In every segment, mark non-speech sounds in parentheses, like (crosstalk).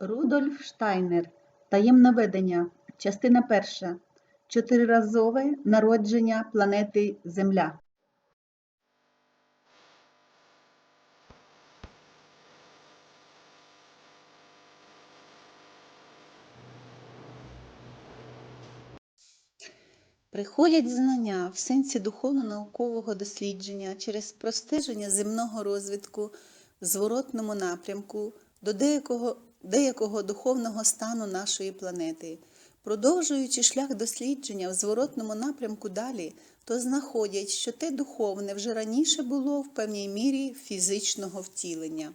Рудольф Штайнер. Таємне ведення. Частина перша. Чотириразове народження планети Земля. Приходять знання в сенсі духовно-наукового дослідження через простеження земного розвитку в зворотному напрямку до деякого, деякого духовного стану нашої планети. Продовжуючи шлях дослідження в зворотному напрямку далі, то знаходять, що те духовне вже раніше було в певній мірі фізичного втілення.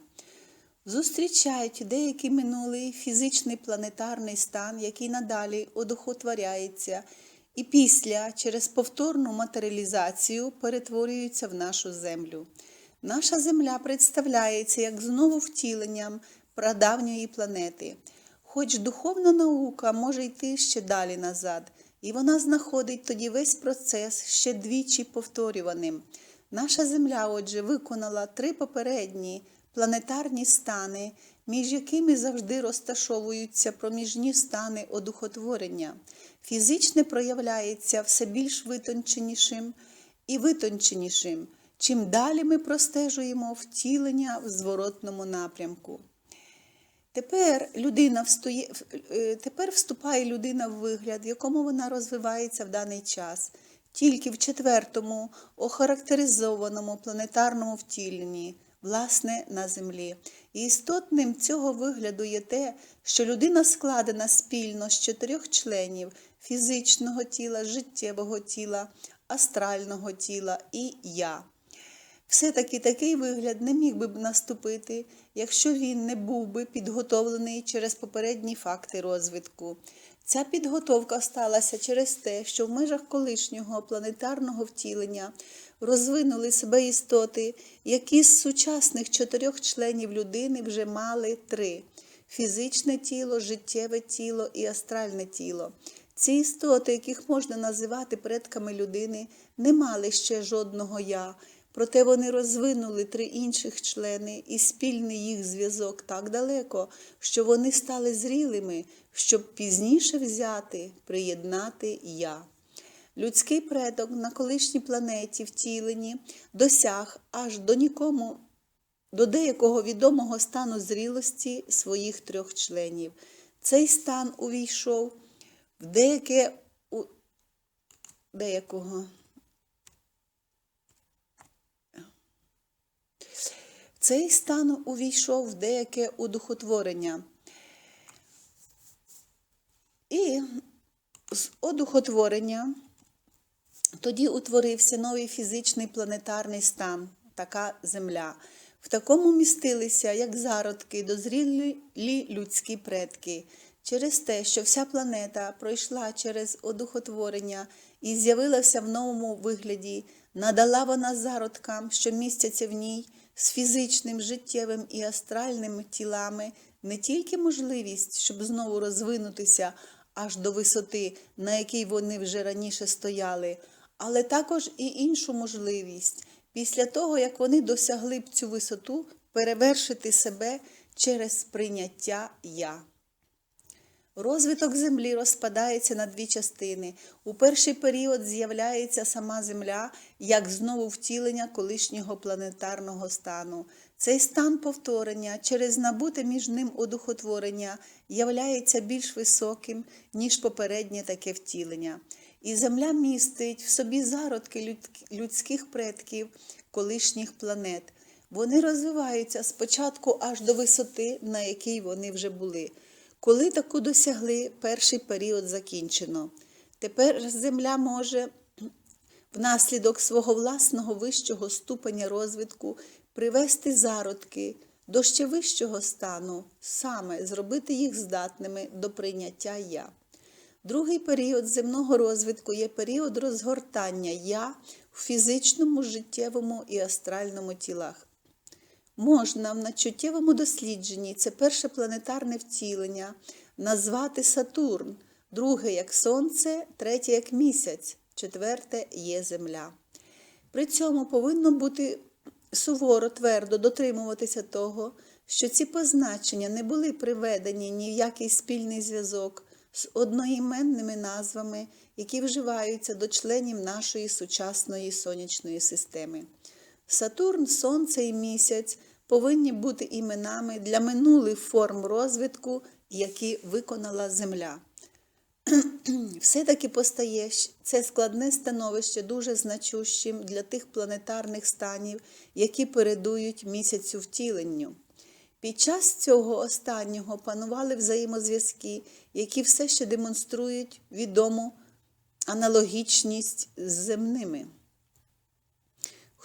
Зустрічають деякий минулий фізичний планетарний стан, який надалі одухотворяється, і після через повторну матеріалізацію перетворюється в нашу землю. Наша земля представляється як знову втіленням прадавньої планети. Хоч духовна наука може йти ще далі назад, і вона знаходить тоді весь процес ще двічі повторюваним. Наша земля, отже, виконала три попередні планетарні стани, між якими завжди розташовуються проміжні стани одухотворення. Фізичне проявляється все більш витонченішим і витонченішим, чим далі ми простежуємо втілення в зворотному напрямку. Тепер людина встує, е, тепер вступає людина в вигляд, в якому вона розвивається в даний час, тільки в четвертому охарактеризованому планетарному втіленні, власне, на землі. І істотним цього вигляду є те, що людина складена спільно з чотирьох членів фізичного тіла, життєвого тіла, астрального тіла і я. Все-таки такий вигляд не міг би наступити, якщо він не був би підготовлений через попередні факти розвитку. Ця підготовка сталася через те, що в межах колишнього планетарного втілення розвинули себе істоти, які з сучасних чотирьох членів людини вже мали три фізичне тіло, життєве тіло і астральне тіло. Ці істоти, яких можна називати предками людини, не мали ще жодного я. Проте вони розвинули три інших члени і спільний їх зв'язок так далеко, що вони стали зрілими, щоб пізніше взяти, приєднати я. Людський предок на колишній планеті втілені досяг аж до нікому, до деякого відомого стану зрілості своїх трьох членів. Цей стан увійшов в деяке у деякого. Цей стан увійшов в деяке удухотворення. І з одухотворення тоді утворився новий фізичний планетарний стан, така Земля. В такому містилися, як зародки, дозрілі людські предки. Через те, що вся планета пройшла через одухотворення і з'явилася в новому вигляді, надала вона зародкам, що містяться в ній, з фізичним, життєвим і астральними тілами не тільки можливість, щоб знову розвинутися аж до висоти, на якій вони вже раніше стояли, але також і іншу можливість після того, як вони досягли б цю висоту, перевершити себе через прийняття Я. Розвиток землі розпадається на дві частини. У перший період з'являється сама Земля як знову втілення колишнього планетарного стану. Цей стан повторення через набуте між ним одухотворення являється більш високим, ніж попереднє таке втілення. І Земля містить в собі зародки людських предків колишніх планет. Вони розвиваються спочатку аж до висоти, на якій вони вже були. Коли таку досягли, перший період закінчено. Тепер Земля може внаслідок свого власного вищого ступеня розвитку привести зародки до ще вищого стану, саме зробити їх здатними до прийняття я. Другий період земного розвитку є період розгортання я в фізичному, життєвому і астральному тілах. Можна в начуттєвому дослідженні це перше планетарне втілення назвати Сатурн, друге як Сонце, третє як місяць, четверте є Земля. При цьому повинно бути суворо, твердо дотримуватися того, що ці позначення не були приведені ні в який спільний зв'язок з одноіменними назвами, які вживаються до членів нашої сучасної сонячної системи. Сатурн, Сонце і місяць повинні бути іменами для минулих форм розвитку, які виконала Земля. (clears throat) Все-таки постає це складне становище дуже значущим для тих планетарних станів, які передують місяцю втіленню. Під час цього останнього панували взаємозв'язки, які все ще демонструють відому аналогічність з земними.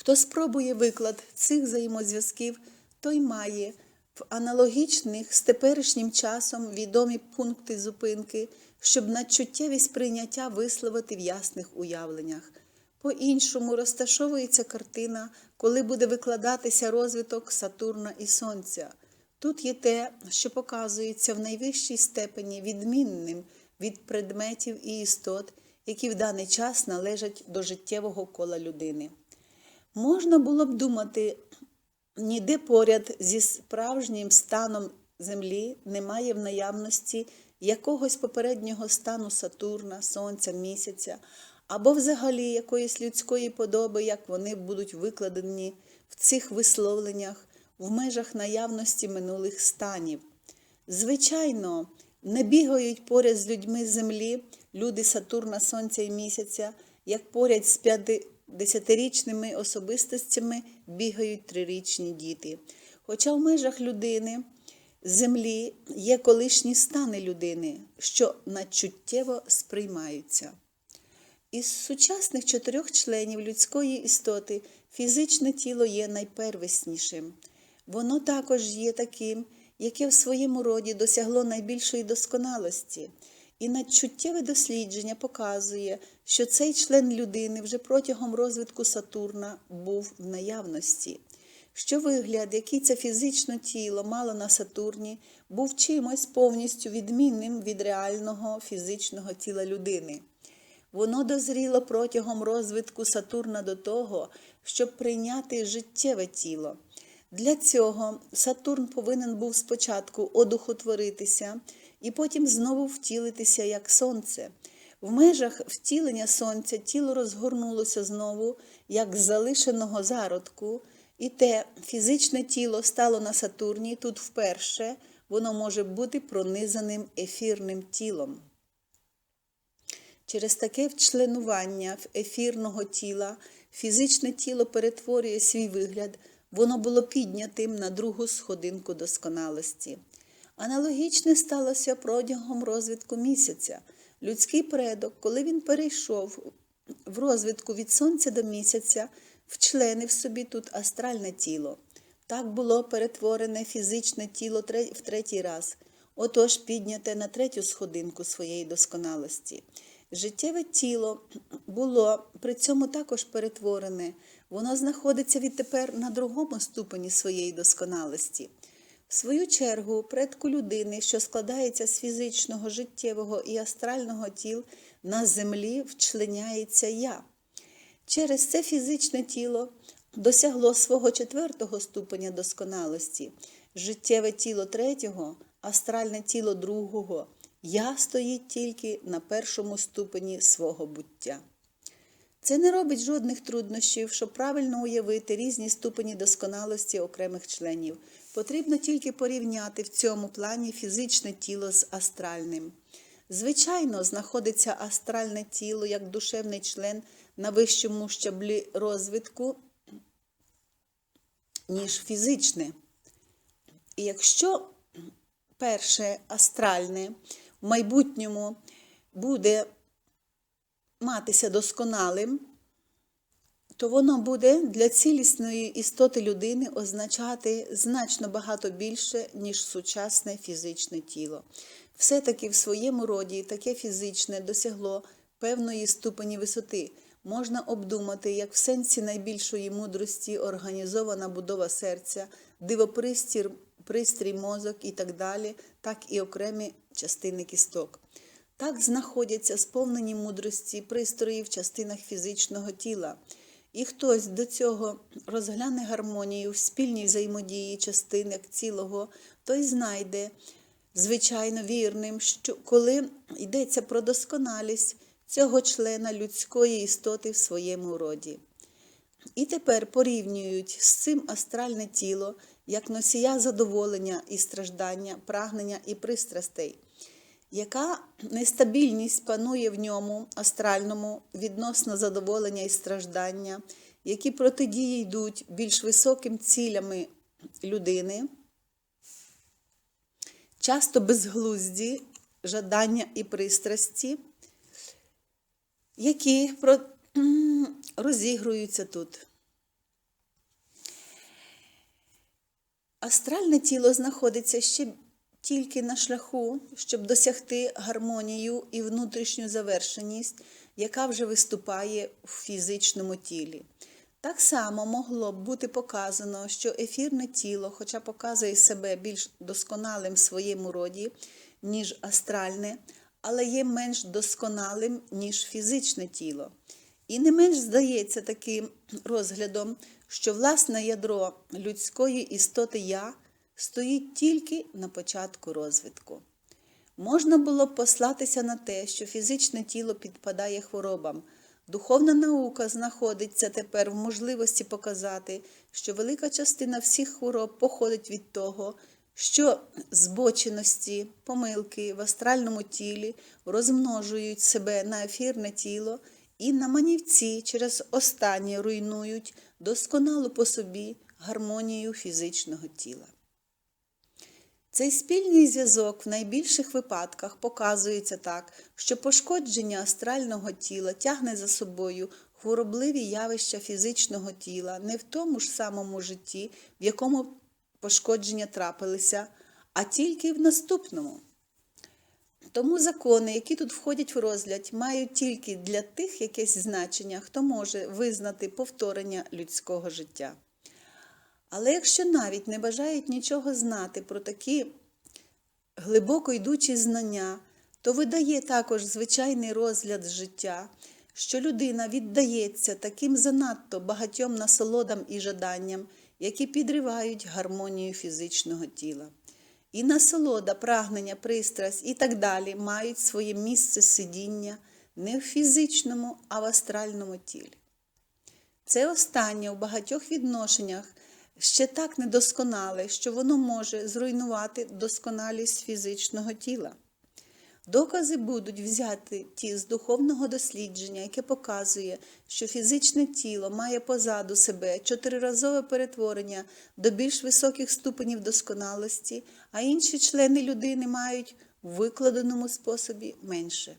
Хто спробує виклад цих взаємозв'язків, той має в аналогічних з теперішнім часом відомі пункти зупинки, щоб надчуттєві сприйняття висловити в ясних уявленнях. По-іншому розташовується картина, коли буде викладатися розвиток Сатурна і Сонця. Тут є те, що показується в найвищій степені відмінним від предметів і істот, які в даний час належать до життєвого кола людини. Можна було б думати, ніде поряд зі справжнім станом Землі немає в наявності якогось попереднього стану Сатурна, Сонця, місяця, або взагалі якоїсь людської подоби, як вони будуть викладені в цих висловленнях в межах наявності минулих станів. Звичайно, не бігають поряд з людьми землі, люди Сатурна, Сонця і місяця, як поряд з п'ятидесятирічними особистостями бігають трирічні діти. Хоча в межах людини землі є колишні стани людини, що надчуттєво сприймаються. Із сучасних чотирьох членів людської істоти фізичне тіло є найпервеснішим. Воно також є таким, яке в своєму роді досягло найбільшої досконалості. І надчуттєве дослідження показує, що цей член людини вже протягом розвитку Сатурна був в наявності. Що вигляд, який це фізичне тіло мало на Сатурні, був чимось повністю відмінним від реального фізичного тіла людини. Воно дозріло протягом розвитку Сатурна до того, щоб прийняти життєве тіло. Для цього Сатурн повинен був спочатку одухотворитися і потім знову втілитися як сонце. В межах втілення сонця тіло розгорнулося знову, як з залишеного зародку, і те фізичне тіло стало на Сатурні тут вперше, воно може бути пронизаним ефірним тілом. Через таке вчленування в ефірного тіла фізичне тіло перетворює свій вигляд, воно було піднятим на другу сходинку досконалості. Аналогічне сталося протягом розвитку місяця. Людський предок, коли він перейшов в розвитку від сонця до місяця, вчленив собі тут астральне тіло. Так було перетворене фізичне тіло в третій раз, отож підняте на третю сходинку своєї досконалості. Життєве тіло було при цьому також перетворене, воно знаходиться відтепер на другому ступені своєї досконалості. В свою чергу, предку людини, що складається з фізичного, життєвого і астрального тіл, на землі вчленяється я. Через це фізичне тіло досягло свого четвертого ступеня досконалості, життєве тіло третього, астральне тіло другого. Я стоїть тільки на першому ступені свого буття. Це не робить жодних труднощів, щоб правильно уявити різні ступені досконалості окремих членів. Потрібно тільки порівняти в цьому плані фізичне тіло з астральним. Звичайно, знаходиться астральне тіло як душевний член на вищому щаблі розвитку, ніж фізичне. І якщо перше астральне в майбутньому буде матися досконалим, то воно буде для цілісної істоти людини означати значно багато більше, ніж сучасне фізичне тіло. Все-таки в своєму роді таке фізичне досягло певної ступені висоти. Можна обдумати, як в сенсі найбільшої мудрості організована будова серця, дивопристір, пристрій мозок і так далі, так і окремі частини кісток. Так знаходяться сповнені мудрості пристрої в частинах фізичного тіла. І хтось до цього розгляне гармонію в спільній взаємодії частинок цілого, той знайде, звичайно, вірним, що коли йдеться про досконалість цього члена людської істоти в своєму роді. І тепер порівнюють з цим астральне тіло як носія задоволення і страждання, прагнення і пристрастей. Яка нестабільність панує в ньому астральному відносно задоволення і страждання, які протидії йдуть більш високим цілями людини, часто безглузді, жадання і пристрасті, які (clears throat) розігруються тут. Астральне тіло знаходиться ще тільки на шляху, щоб досягти гармонію і внутрішню завершеність, яка вже виступає в фізичному тілі. Так само могло б бути показано, що ефірне тіло, хоча показує себе більш досконалим в своєму роді, ніж астральне, але є менш досконалим, ніж фізичне тіло. І не менш здається таким розглядом, що власне ядро людської істоти я стоїть тільки на початку розвитку. Можна було б послатися на те, що фізичне тіло підпадає хворобам. Духовна наука знаходиться тепер в можливості показати, що велика частина всіх хвороб походить від того, що збоченості, помилки в астральному тілі розмножують себе на ефірне тіло і на манівці через останнє руйнують досконалу по собі гармонію фізичного тіла. Цей спільний зв'язок в найбільших випадках показується так, що пошкодження астрального тіла тягне за собою хворобливі явища фізичного тіла не в тому ж самому житті, в якому пошкодження трапилися, а тільки в наступному. Тому закони, які тут входять в розгляд, мають тільки для тих якесь значення, хто може визнати повторення людського життя. Але якщо навіть не бажають нічого знати про такі глибоко йдучі знання, то видає також звичайний розгляд життя, що людина віддається таким занадто багатьом насолодам і жаданням, які підривають гармонію фізичного тіла. І насолода, прагнення, пристрасть і так далі мають своє місце сидіння не в фізичному, а в астральному тілі. Це останнє у багатьох відношеннях ще так недосконале, що воно може зруйнувати досконалість фізичного тіла. Докази будуть взяти ті з духовного дослідження, яке показує, що фізичне тіло має позаду себе чотириразове перетворення до більш високих ступенів досконалості, а інші члени людини мають в викладеному способі менше.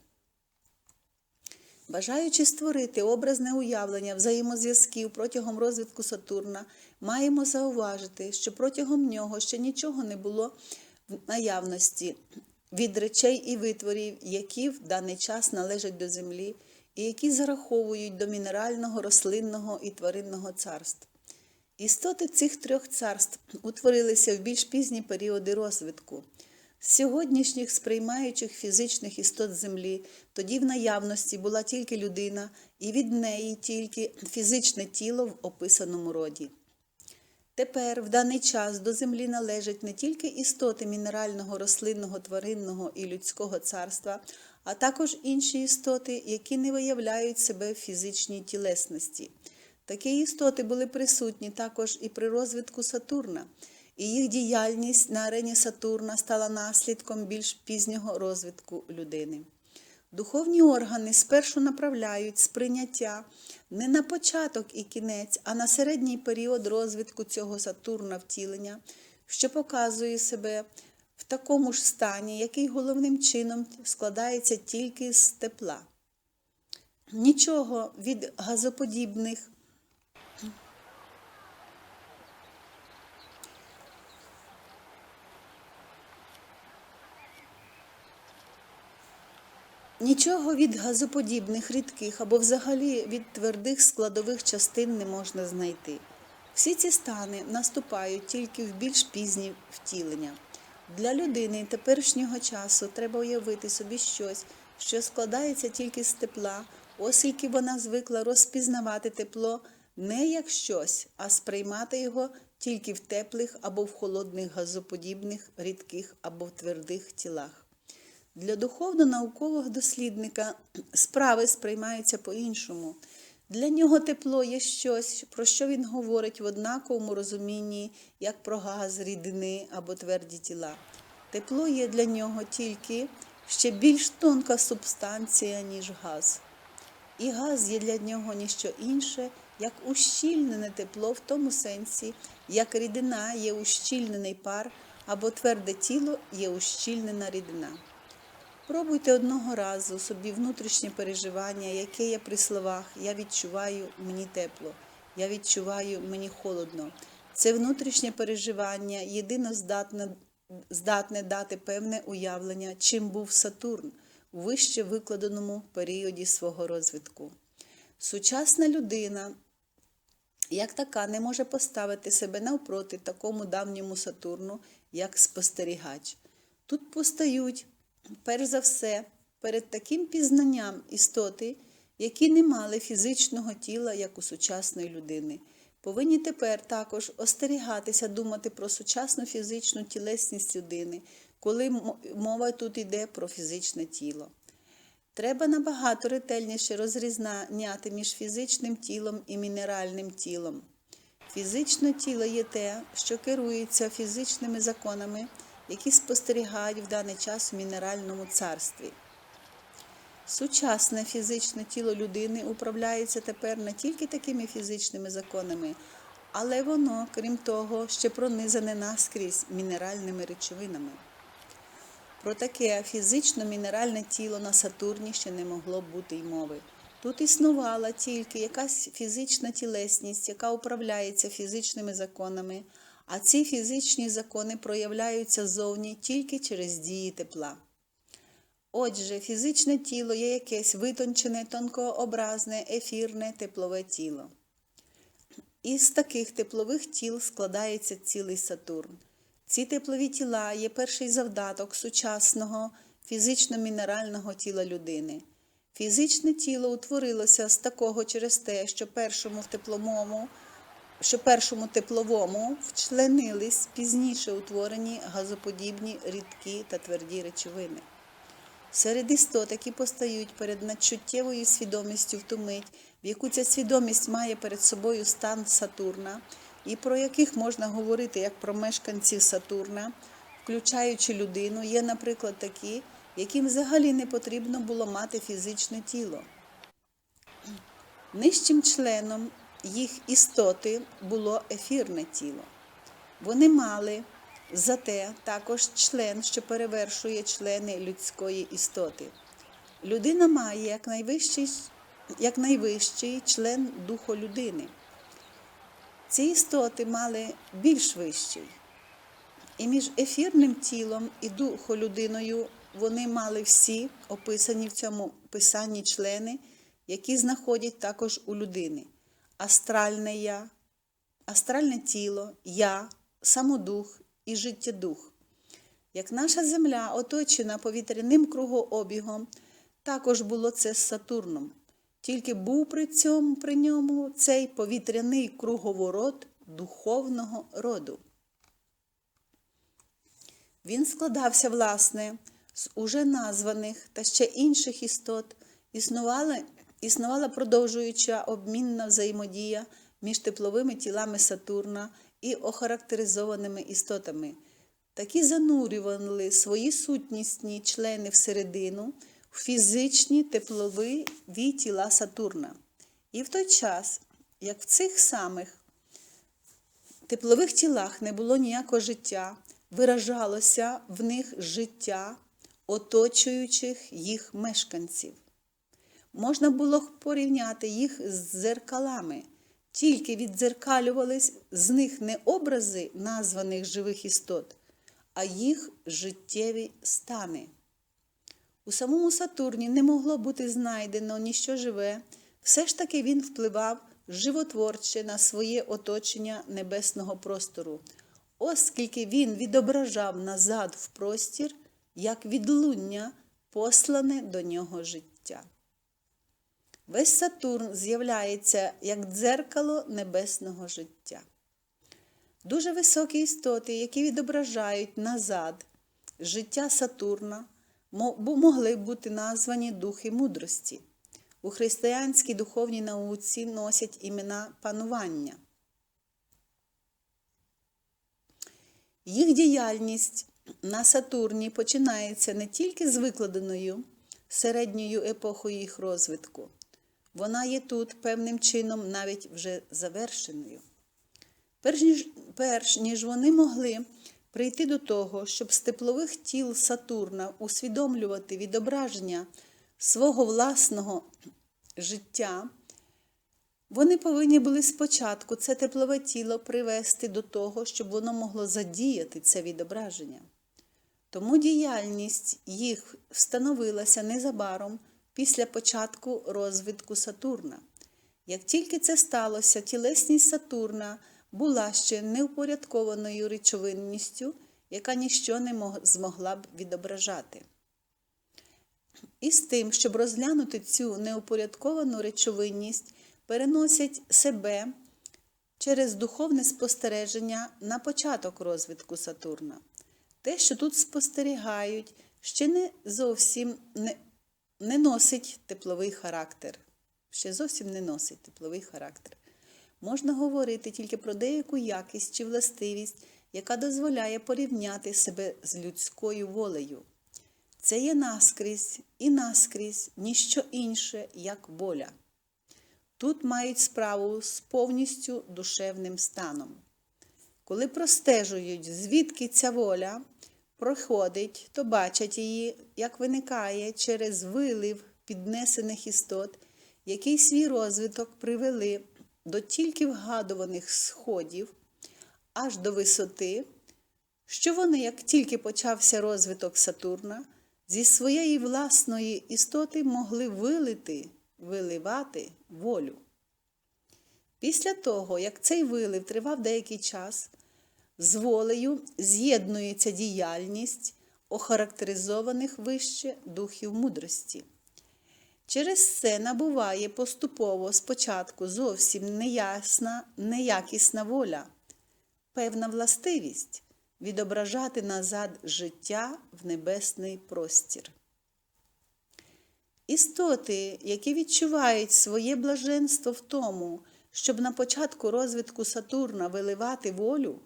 Бажаючи створити образне уявлення взаємозв'язків протягом розвитку Сатурна, маємо зауважити, що протягом нього ще нічого не було в наявності від речей і витворів, які в даний час належать до землі, і які зараховують до мінерального, рослинного і тваринного царств. Істоти цих трьох царств утворилися в більш пізні періоди розвитку. З сьогоднішніх сприймаючих фізичних істот землі тоді в наявності була тільки людина, і від неї тільки фізичне тіло в описаному роді. Тепер, в даний час, до землі належать не тільки істоти мінерального, рослинного, тваринного і людського царства, а також інші істоти, які не виявляють себе в фізичній тілесності. Такі істоти були присутні також і при розвитку Сатурна, і їх діяльність на арені Сатурна стала наслідком більш пізнього розвитку людини. Духовні органи спершу направляють сприйняття не на початок і кінець, а на середній період розвитку цього Сатурна втілення, що показує себе в такому ж стані, який головним чином складається тільки з тепла. Нічого від газоподібних Нічого від газоподібних рідких або взагалі від твердих складових частин не можна знайти. Всі ці стани наступають тільки в більш пізні втілення. Для людини теперішнього часу треба уявити собі щось, що складається тільки з тепла, оскільки вона звикла розпізнавати тепло не як щось, а сприймати його тільки в теплих або в холодних газоподібних, рідких або в твердих тілах. Для духовно-наукового дослідника справи сприймаються по-іншому. Для нього тепло є щось, про що він говорить в однаковому розумінні, як про газ, рідини або тверді тіла. Тепло є для нього тільки ще більш тонка субстанція, ніж газ. І газ є для нього ніщо інше, як ущільнене тепло в тому сенсі, як рідина є ущільнений пар, або тверде тіло є ущільнена рідина. Пробуйте одного разу собі внутрішнє переживання, яке є при словах Я відчуваю мені тепло, я відчуваю мені холодно. Це внутрішнє переживання єдино здатне, здатне дати певне уявлення, чим був Сатурн у вище викладеному періоді свого розвитку. Сучасна людина, як така, не може поставити себе навпроти такому давньому Сатурну, як спостерігач. Тут постають перш за все, перед таким пізнанням істоти, які не мали фізичного тіла, як у сучасної людини, повинні тепер також остерігатися думати про сучасну фізичну тілесність людини, коли мова тут йде про фізичне тіло. Треба набагато ретельніше розрізняти між фізичним тілом і мінеральним тілом. Фізичне тіло є те, що керується фізичними законами які спостерігають в даний час в мінеральному царстві. Сучасне фізичне тіло людини управляється тепер не тільки такими фізичними законами, але воно, крім того, ще пронизане наскрізь мінеральними речовинами. Про таке фізично-мінеральне тіло на Сатурні ще не могло бути й мови. Тут існувала тільки якась фізична тілесність, яка управляється фізичними законами, а ці фізичні закони проявляються зовні тільки через дії тепла. Отже, фізичне тіло є якесь витончене, тонкообразне, ефірне теплове тіло. Із таких теплових тіл складається цілий Сатурн. Ці теплові тіла є перший завдаток сучасного фізично-мінерального тіла людини. Фізичне тіло утворилося з такого через те, що першому в тепловому що першому тепловому вчленились пізніше утворені газоподібні рідкі та тверді речовини. Серед істот, які постають перед надчуттєвою свідомістю в ту мить, в яку ця свідомість має перед собою стан Сатурна, і про яких можна говорити як про мешканців Сатурна, включаючи людину, є, наприклад, такі, яким взагалі не потрібно було мати фізичне тіло. Нижчим членом їх істоти було ефірне тіло. Вони мали зате також член, що перевершує члени людської істоти. Людина має як найвищий, як найвищий член духу людини. Ці істоти мали більш вищий. І між ефірним тілом і духолюдиною вони мали всі описані в цьому писанні члени, які знаходять також у людини астральне я, астральне тіло, я, самодух і життєдух. Як наша Земля оточена повітряним кругообігом, також було це з Сатурном, тільки був при цьому при ньому цей повітряний круговорот духовного роду. Він складався, власне, з уже названих та ще інших істот, існували існувала продовжуюча обмінна взаємодія між тепловими тілами Сатурна і охарактеризованими істотами. Такі занурювали свої сутнісні члени всередину в фізичні теплові тіла Сатурна. І в той час, як в цих самих теплових тілах не було ніякого життя, виражалося в них життя оточуючих їх мешканців можна було порівняти їх з дзеркалами, тільки віддзеркалювались з них не образи названих живих істот, а їх життєві стани. У самому Сатурні не могло бути знайдено ніщо живе, все ж таки він впливав животворче на своє оточення небесного простору, оскільки він відображав назад в простір як відлуння, послане до нього життя. Весь Сатурн з'являється як дзеркало небесного життя. Дуже високі істоти, які відображають назад життя Сатурна, могли бути названі духи мудрості. У християнській духовній науці носять імена панування. Їх діяльність на Сатурні починається не тільки з викладеною середньою епохою їх розвитку, вона є тут певним чином навіть вже завершеною. Перш ніж, перш ніж вони могли прийти до того, щоб з теплових тіл Сатурна усвідомлювати відображення свого власного життя, вони повинні були спочатку це теплове тіло привести до того, щоб воно могло задіяти це відображення. Тому діяльність їх встановилася незабаром після початку розвитку Сатурна. Як тільки це сталося, тілесність Сатурна була ще неупорядкованою речовинністю, яка ніщо не змогла б відображати. І з тим, щоб розглянути цю неупорядковану речовинність, переносять себе через духовне спостереження на початок розвитку Сатурна. Те, що тут спостерігають, ще не зовсім не, не носить тепловий характер. Ще зовсім не носить тепловий характер. Можна говорити тільки про деяку якість чи властивість, яка дозволяє порівняти себе з людською волею. Це є наскрізь і наскрізь ніщо інше, як воля. Тут мають справу з повністю душевним станом. Коли простежують, звідки ця воля проходить, то бачать її, як виникає через вилив піднесених істот, який свій розвиток привели до тільки вгадуваних сходів аж до висоти, що вони, як тільки почався розвиток Сатурна, зі своєї власної істоти могли вилити, виливати волю. Після того, як цей вилив тривав деякий час, з волею з'єднується діяльність охарактеризованих вище духів мудрості. Через це набуває поступово спочатку зовсім неясна, неякісна воля, певна властивість відображати назад життя в небесний простір. Істоти, які відчувають своє блаженство в тому, щоб на початку розвитку Сатурна виливати волю,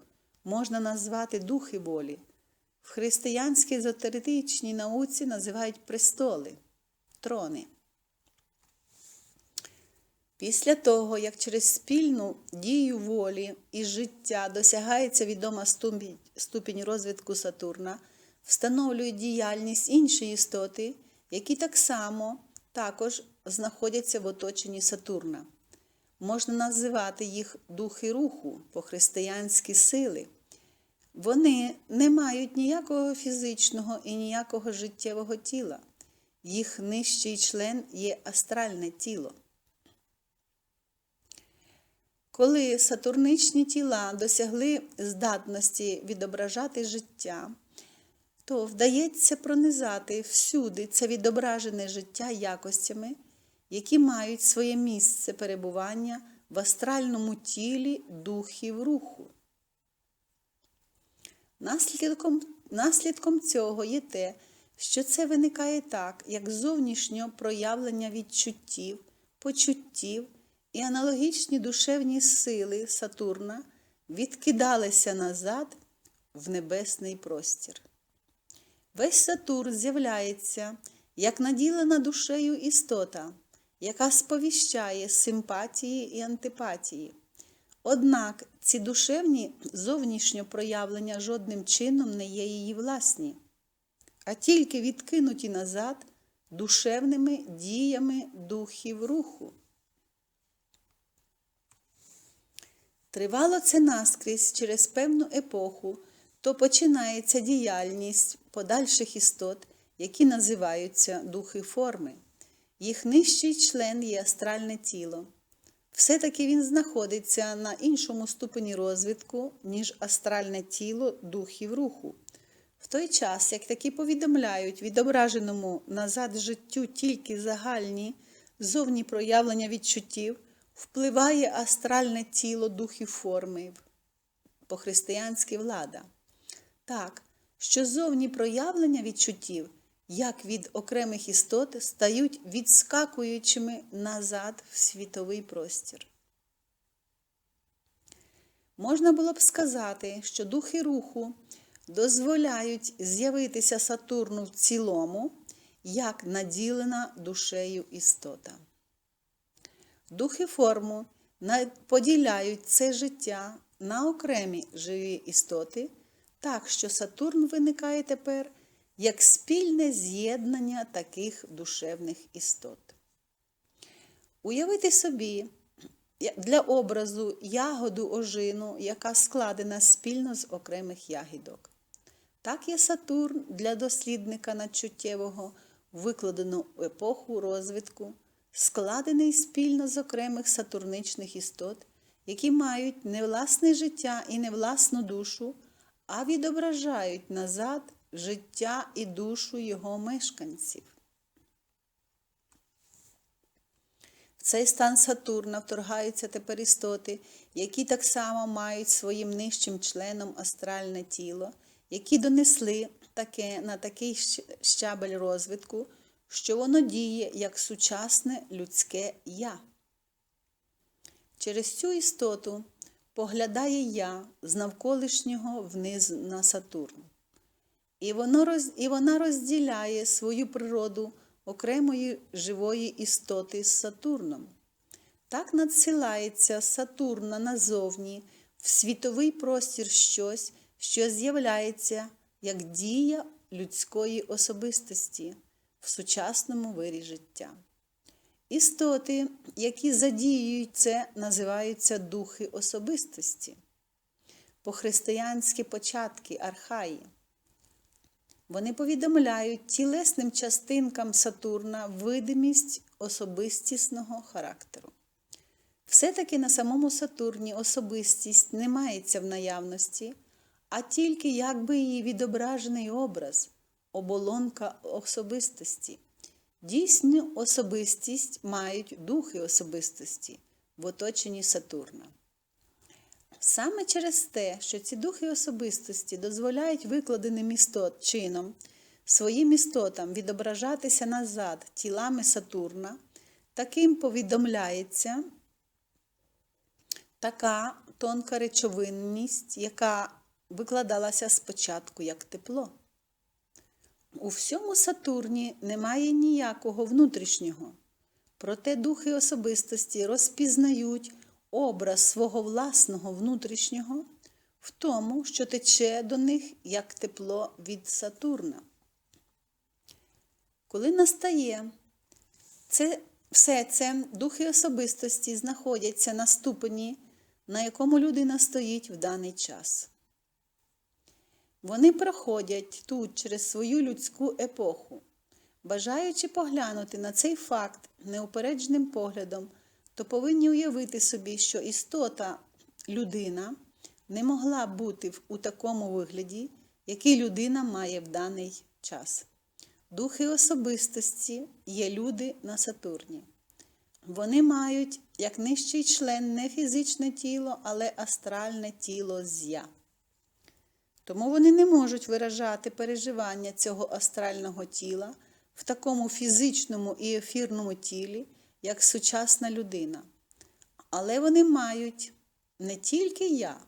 можна назвати духи волі. В християнській езотеричній науці називають престоли, трони. Після того, як через спільну дію волі і життя досягається відома ступінь, розвитку Сатурна, встановлюють діяльність інші істоти, які так само також знаходяться в оточенні Сатурна. Можна називати їх духи руху, по-християнськи сили. Вони не мають ніякого фізичного і ніякого життєвого тіла. Їх нижчий член є астральне тіло. Коли сатурничні тіла досягли здатності відображати життя, то вдається пронизати всюди це відображене життя якостями, які мають своє місце перебування в астральному тілі духів руху. Наслідком, наслідком цього є те, що це виникає так, як зовнішнє проявлення відчуттів, почуттів і аналогічні душевні сили Сатурна відкидалися назад в небесний простір. Весь Сатурн з'являється як наділена душею істота, яка сповіщає симпатії і антипатії. Однак ці душевні зовнішнє проявлення жодним чином не є її власні, а тільки відкинуті назад душевними діями духів руху. Тривало це наскрізь через певну епоху, то починається діяльність подальших істот, які називаються духи форми. Їх нижчий член є астральне тіло. Все-таки він знаходиться на іншому ступені розвитку, ніж астральне тіло духів руху. В той час, як такі повідомляють відображеному назад життю тільки загальні зовні проявлення відчуттів, впливає астральне тіло духів форми, по-християнськи влада. Так, що зовні проявлення відчуттів, як від окремих істот, стають відскакуючими назад в світовий простір. Можна було б сказати, що духи руху дозволяють з'явитися Сатурну в цілому, як наділена душею істота. Духи форму поділяють це життя на окремі живі істоти, так що Сатурн виникає тепер як спільне з'єднання таких душевних істот. Уявити собі для образу ягоду ожину, яка складена спільно з окремих ягідок. Так є Сатурн для дослідника надчуттєвого, викладену в епоху розвитку, складений спільно з окремих сатурничних істот, які мають не власне життя і не власну душу, а відображають назад життя і душу його мешканців. В цей стан Сатурна вторгаються тепер істоти, які так само мають своїм нижчим членом астральне тіло, які донесли таке на такий щабель розвитку, що воно діє як сучасне людське я. Через цю істоту поглядає я з навколишнього вниз на Сатурн. І, воно роз, і вона розділяє свою природу окремої живої істоти з Сатурном. Так надсилається Сатурна назовні в світовий простір щось, що з'являється як дія людської особистості в сучасному вирі життя. Істоти, які задіюють це, називаються духи особистості, по-християнськи початки архаї. Вони повідомляють тілесним частинкам Сатурна видимість особистісного характеру. Все-таки на самому Сатурні особистість не мається в наявності, а тільки якби її відображений образ, оболонка особистості. Дійсну особистість мають духи особистості в оточенні Сатурна. Саме через те, що ці духи особистості дозволяють викладеним істот чином своїм істотам відображатися назад тілами Сатурна, таким повідомляється така тонка речовинність, яка викладалася спочатку як тепло. У всьому Сатурні немає ніякого внутрішнього, проте духи особистості розпізнають образ свого власного внутрішнього в тому, що тече до них як тепло від Сатурна. Коли настає це, все це духи особистості знаходяться на ступені, на якому людина стоїть в даний час. Вони проходять тут через свою людську епоху. Бажаючи поглянути на цей факт неупередженим поглядом, то повинні уявити собі, що істота людина не могла бути у такому вигляді, який людина має в даний час. Духи особистості є люди на Сатурні. Вони мають як нижчий член не фізичне тіло, але астральне тіло з я. Тому вони не можуть виражати переживання цього астрального тіла в такому фізичному і ефірному тілі, як сучасна людина. Але вони мають не тільки я,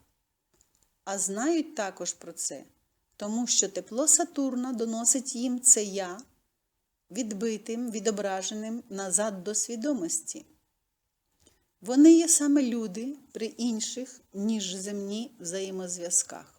а знають також про це, тому що тепло Сатурна доносить їм це я, відбитим, відображеним назад до свідомості. Вони є саме люди при інших, ніж земні взаємозв'язках.